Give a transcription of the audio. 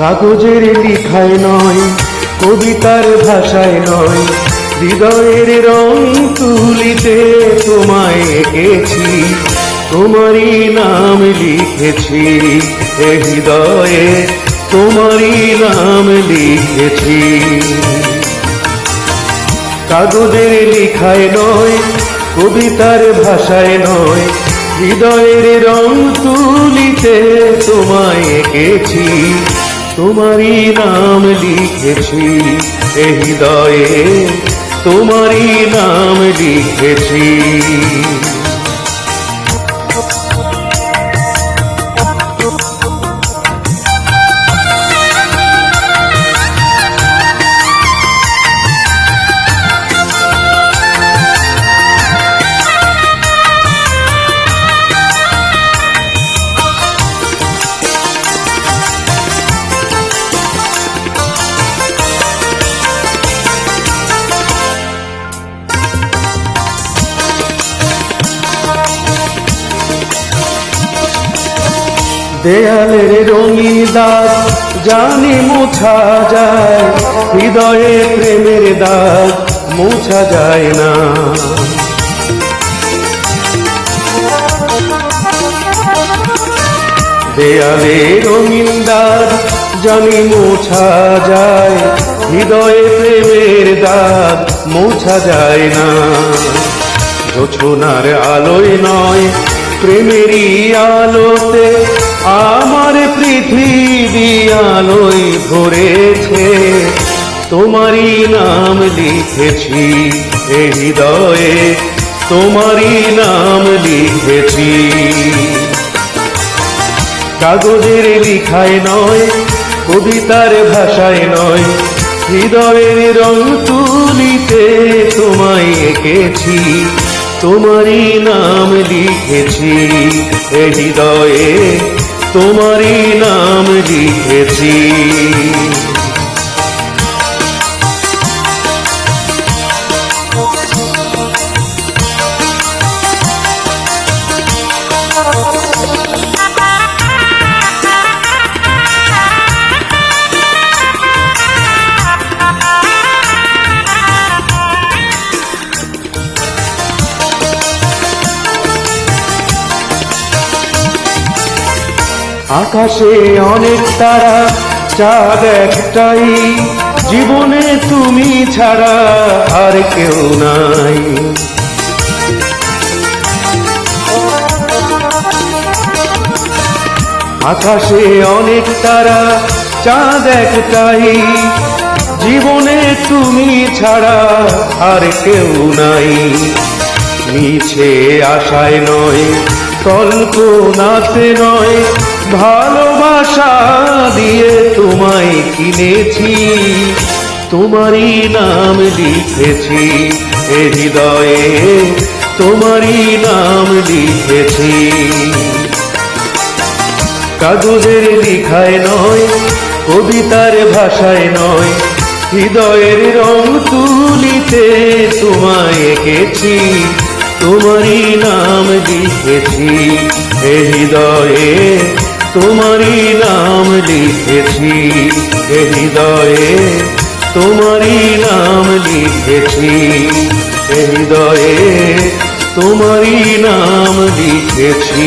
কাগজের লিখায় নয়, কবিতার ভাষায় নয়, হৃদয়ের রং তুলিতে তোমায় এঁকেছি, তোমারই নাম লিখেছি এ হৃদয়ে তোমারই নাম লিখেছি। কাগজের লিখায় নয়, কবিতার ভাষায় নয়, হৃদয়ের রং তুলিতে তোমায় এঁকেছি তোমারই নাম লিখেছি এ হৃদয়ে তোমারই নাম লিখেছি। দেয়ালের রঙিন দাগ জানি মোছা যায়, হৃদয়ে প্রেমের দাগ মোছা যায় না। দেয়ালে রঙিন দাগ জানি মোছা যায়, হৃদয়ে প্রেমের দাগ মোছা যায় না। জোছনার আলোয় নয় প্রেমেরই আলোতে আমার পৃথিবী আলোয় ভরেছে। তোমারই নাম লিখেছি হৃদয়ে, তোমারই নাম লিখেছি। কাগজের লিখায় নয়, কবিতার ভাষায় নয়, হৃদয়ের রং তুলিতে তোমায় এঁকেছি। তোমারই নাম লিখেছি হৃদয়ে তোমারই নাম লিখেছি। আকাশে অনেক তারা, চাঁদ একটাই। জীবনে তুমি ছাড়া আর কেউ নাই। আকাশে অনেক তারা, চাঁদ একটাই। জীবনে তুমি ছাড়া আর কেউ নাই। মিছে আশায় নয়, কল্পনাতে নয় ভালোবাসা দিয়ে তোমায় কিনেছি, তোমারই নাম লিখেছি, এ হৃদয়ে তোমারই নাম লিখেছি। কাগজের লিখায় নয়, কবিতার ভাষায় নয়, হৃদয়ের রং তুলিতে তোমায় এঁকেছি, তোমারই নাম লিখেছি হৃদয়ে তোমারই নাম লিখেছি এ হৃদয়ে তোমারই নাম লিখেছি এ হৃদয়ে তোমারই নাম লিখেছি।